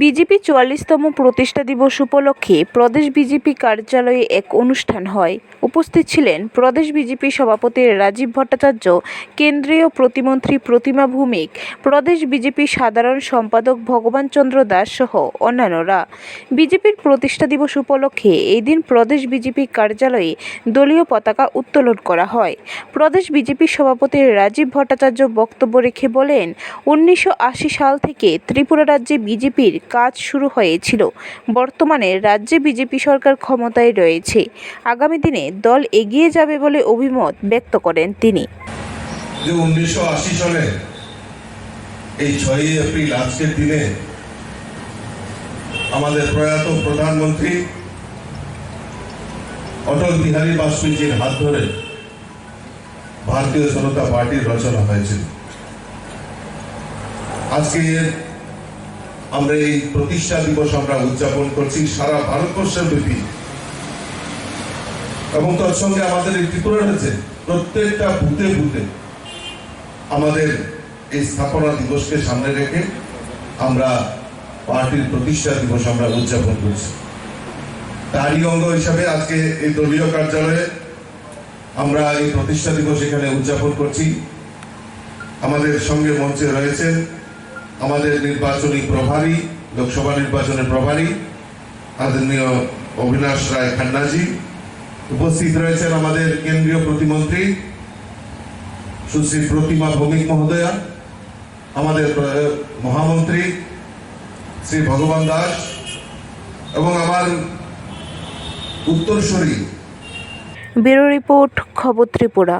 BJP চুয়াল্লিশতম প্রতিষ্ঠা দিবস উপলক্ষে প্রদেশ বিজেপি কার্যালয়ে এক অনুষ্ঠান হয়। উপস্থিত ছিলেন প্রদেশ বিজেপি সভাপতি রাজীব ভট্টাচার্য, কেন্দ্রীয় প্রতিমন্ত্রী প্রতিমা ভৌমিক, প্রদেশ বিজেপি সাধারণ সম্পাদক ভগবান চন্দ্র দাস সহ অন্যান্যরা। বিজেপির প্রতিষ্ঠা দিবস উপলক্ষে এই দিন প্রদেশ বিজেপি কার্যালয়ে দলীয় পতাকা উত্তোলন করা হয়। প্রদেশ বিজেপি সভাপতি রাজীব ভট্টাচার্য বক্তব্য রেখে বলেন, উনিশশো আশি সাল থেকে ত্রিপুরা রাজ্যে বিজেপির কাজ শুরু হয়েছিল। বর্তমানে রাজ্যে বিজেপি সরকার ক্ষমতায় রয়েছে। আগামী দিনে দল এগিয়ে যাবে বলে অভিমত ব্যক্ত করেন তিনি। উনিশশো সালে এই ছয়ই এপ্রিল আজকের দিনে আমাদের প্রয়াত প্রধানমন্ত্রী অটল বিহারী বাজপেয়ীজির হাত ধরে ভারতীয় জনতা পার্টির রচনা হয়েছিল। আজকে আমরা এই প্রতিষ্ঠা দিবস আমরা উদযাপন করছি সারা ভারতবর্ষের ব্যাপী। এবং তার সঙ্গে আমাদের এই ত্রিপুরা রাজ্যে প্রত্যেকটা বুথে বুথে আমাদের এই স্থাপনা দিবসকে সামনে রেখে আমরা পার্টির প্রতিষ্ঠা দিবস আমরা উদযাপন করছি। তারই অঙ্গ হিসাবে আজকে এই দলীয় কার্যালয়ে আমরা এই প্রতিষ্ঠা দিবস এখানে উদযাপন করছি। আমাদের সঙ্গে মঞ্চে রয়েছেন আমাদের নির্বাচনী প্রভারী, লোকসভা নির্বাচনের প্রভারী, আদরণীয় অবিনাশ রায় খান্নাজি, উপস্থিত রয়েছেন আমাদের কেন্দ্রীয় প্রতিমন্ত্রী, সুশ্রী প্রতিমা ভৌমিক মহোদয়া, আমাদের মহামন্ত্রী শ্রী ভগবান দাস এবং আমার উত্তরসূরি। ব্যুরো রিপোর্ট খবর ত্রিপুরা।